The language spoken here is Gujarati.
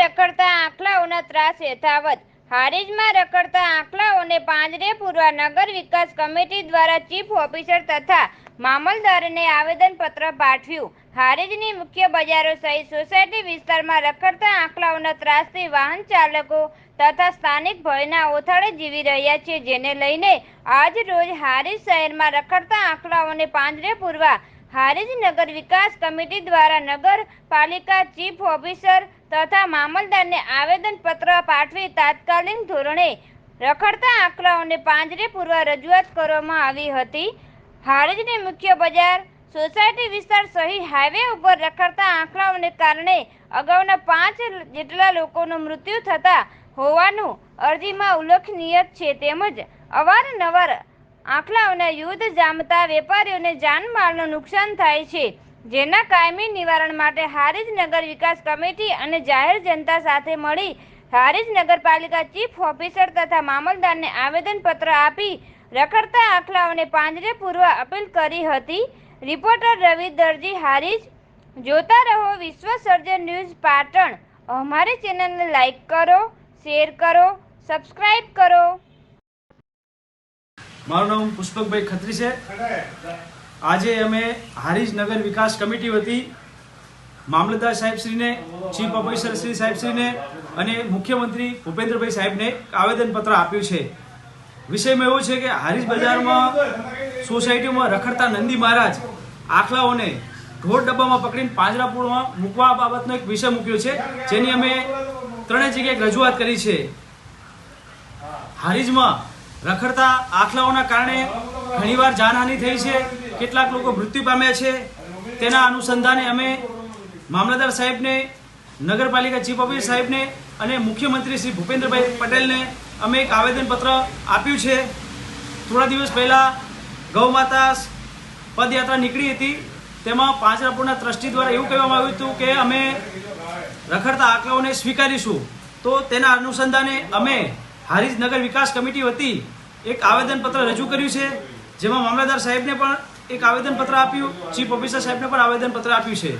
રખડતા આંખલાઓના ત્રાસ યથાવત. હારીજમાં રખડતા આંખલાઓને પાંજરે પૂરવા નગર વિકાસ કમિટી દ્વારા ચીફ ઓફિસર તથા મામલદારને આવેદનપત્ર પાઠવ્યું. હારીજની મુખ્ય બજારો સહિત સોસાયટી વિસ્તારમાં રખડતા આંખલાઓના ત્રાસથી વાહન ચાલકો તથા સ્થાનિક ભયના ઓથાળે જીવી રહ્યા છે, જેને લઈને આજ રોજ હારીજ શહેરમાં રખડતા આંખલાઓને પાંજરે પૂરવા હારીજ નગર વિકાસ કમિટી દ્વારા નગરપાલિકા ચીફ ઓફિસર તથા મામલદારને આવેદનપત્ર પાઠવી તાત્કાલિક ધોરણે રખડતા આંકડાઓને પાંજરે પૂરવા રજૂઆત કરવામાં આવી હતી. હારીજની મુખ્ય બજાર, સોસાયટી વિસ્તાર સહિત હાઈવે ઉપર રખડતા આંકડાઓને કારણે અગાઉના પાંચ જેટલા લોકોનું મૃત્યુ થતા હોવાનું અરજીમાં ઉલ્લેખનીય છે. તેમજ અવારનવાર આંખલાઓના યુદ્ધ જામતા વેપારીઓને જાનમાલનું નુકસાન થાય છે. જેના કાયમી નિવારણ માટે હારીજ નગર વિકાસ કમિટી અને જાહેર જનતા સાથે મળી હારીજ નગરપાલિકા ચીફ ઓફિસર તથા મામલદારને આવેદનપત્ર આપી રખડતા આખલાઓને પાંજરે પૂરવા અપીલ કરી હતી. રિપોર્ટર રવિ દરજી હારીજ, જોતા રહો વિશ્વ સર્જન ન્યૂઝ પાટણ. અમારી ચેનલને લાઈક કરો, શેર કરો સબસ્ક્રાઈબ કરો. મારું નામ પુષ્પકભાઈ ખત્રી છે. આજે અમે હારીજ નગર વિકાસ કમિટી વતી મામલતદાર સાહેબશ્રીને, ચીફ ઓફિસર શ્રી સાહેબશ્રીને અને મુખ્યમંત્રી ભૂપેન્દ્રભાઈ સાહેબને આવેદનપત્ર આપ્યું છે. વિષયમાં એવું છે કે હારીજ બજારમાં સોસાયટીમાં રખડતા નંદી મહારાજ આખલાઓને ઢોર ડબ્બામાં પકડીને પાંજરાપુરમાં મૂકવા બાબતનો એક વિષય મૂક્યો છે, જેની અમે ત્રણેય જગ્યાએ રજૂઆત કરી છે. હારીજમાં રખડતા આખલાઓના કારણે ઘણીવાર જાનહાનિ થઈ છે. કેટલાક લોકો મૃત્યુ પામ્યા છે. તેના અનુસંધાને અમે મામલતદાર સાહેબને, નગરપાલિકા ચીફ ઓફિસર સાહેબને અને મુખ્યમંત્રી શ્રી ભૂપેન્દ્રભાઈ પટેલને અમે એક આવેદનપત્ર આપ્યું છે. થોડા દિવસ પહેલાં ગૌમાતા પદયાત્રા નીકળી હતી. તેમાં પાંજરાપુરના ટ્રસ્ટી દ્વારા એવું કહેવામાં આવ્યું હતું કે અમે રખડતા આંકડાઓને સ્વીકારીશું. તો તેના અનુસંધાને અમે હારીજ નગર વિકાસ કમિટી વતી એક આવેદનપત્ર રજૂ કર્યું છે, જેમાં મામલતદાર સાહેબને પણ એક આવેદનપત્ર આપ્યું, ચીફ ઓફિસર સાહેબને પણ આવેદનપત્ર આપ્યું છે.